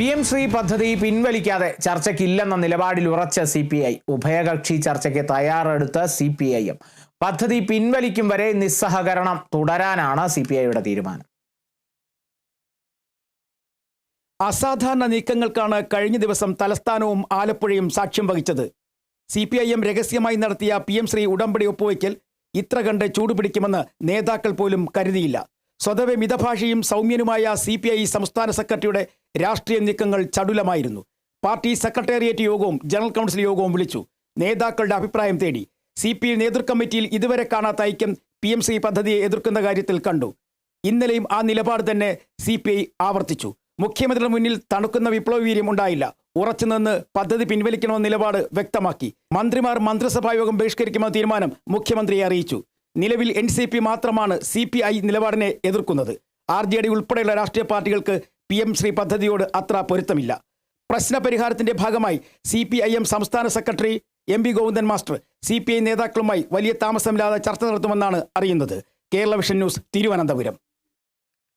P M Shri പദ്ധതി പിൻവലിക്കാതെ ചർച്ചയ്ക്കില്ലെന്ന നിലപാടിൽ ഉറച്ച സി പി ഐ. ഉഭയകക്ഷി ചർച്ചയ്ക്ക് തയ്യാറെടുത്ത സി പി ഐ എം പദ്ധതി പിൻവലിക്കും വരെ നിസ്സഹകരണം തുടരാനാണ് സി പി ഐയുടെ തീരുമാനം. അസാധാരണ നീക്കങ്ങൾക്കാണ് കഴിഞ്ഞ ദിവസം തലസ്ഥാനവും ആലപ്പുഴയും സാക്ഷ്യം വഹിച്ചത്. സി പി ഐ എം രഹസ്യമായി നടത്തിയ പി എം ശ്രീ ഉടമ്പടി ഒപ്പുവയ്ക്കൽ ഇത്ര കണ്ട് ചൂടുപിടിക്കുമെന്ന് നേതാക്കൾ പോലും കരുതിയില്ല. സ്വതവേ മിതഭാഷയും സൗമ്യനുമായ സി പി ഐ സംസ്ഥാന സെക്രട്ടറിയുടെ രാഷ്ട്രീയ നീക്കങ്ങൾ ചടുലമായിരുന്നു. പാർട്ടി സെക്രട്ടേറിയറ്റ് യോഗവും ജനറൽ കൗൺസിൽ യോഗവും വിളിച്ചു. നേതാക്കളുടെ അഭിപ്രായം തേടി സി പി ഐ നേതൃകമ്മിറ്റിയിൽ ഇതുവരെ കാണാത്ത ഐക്യം പി എം സി പദ്ധതിയെ എതിർക്കുന്ന കാര്യത്തിൽ കണ്ടു. ഇന്നലെയും ആ നിലപാട് തന്നെ സി പി ഐ ആവർത്തിച്ചു. മുഖ്യമന്ത്രിയുടെ മുന്നിൽ തണുക്കുന്ന വിപ്ലവ വീര്യം ഉണ്ടായില്ല ഉറച്ചുനിന്ന് പദ്ധതി പിൻവലിക്കണമെന്ന നിലപാട് വ്യക്തമാക്കി. മന്ത്രിമാർ മന്ത്രിസഭായോഗം ബഹിഷ്കരിക്കുമെന്ന തീരുമാനം മുഖ്യമന്ത്രിയെ അറിയിച്ചു. നിലവിൽ എൻ സി പി മാത്രമാണ് സി പി ഐ നിലപാടിനെ എതിർക്കുന്നത്. ആർ ജെ ഡി ഉൾപ്പെടെയുള്ള രാഷ്ട്രീയ പാർട്ടികൾക്ക് പി എം ശ്രീ പദ്ധതിയോട് അത്ര പൊരുത്തമില്ല. പ്രശ്ന പരിഹാരത്തിന്റെ ഭാഗമായി സി പി ഐ എം സംസ്ഥാന secretary M P Govindan master C P I നേതാക്കളുമായി വലിയ താമസമില്ലാതെ ചർച്ച നടത്തുമെന്നാണ് അറിയുന്നത്. Kerala vision news Thiruvananthapuram.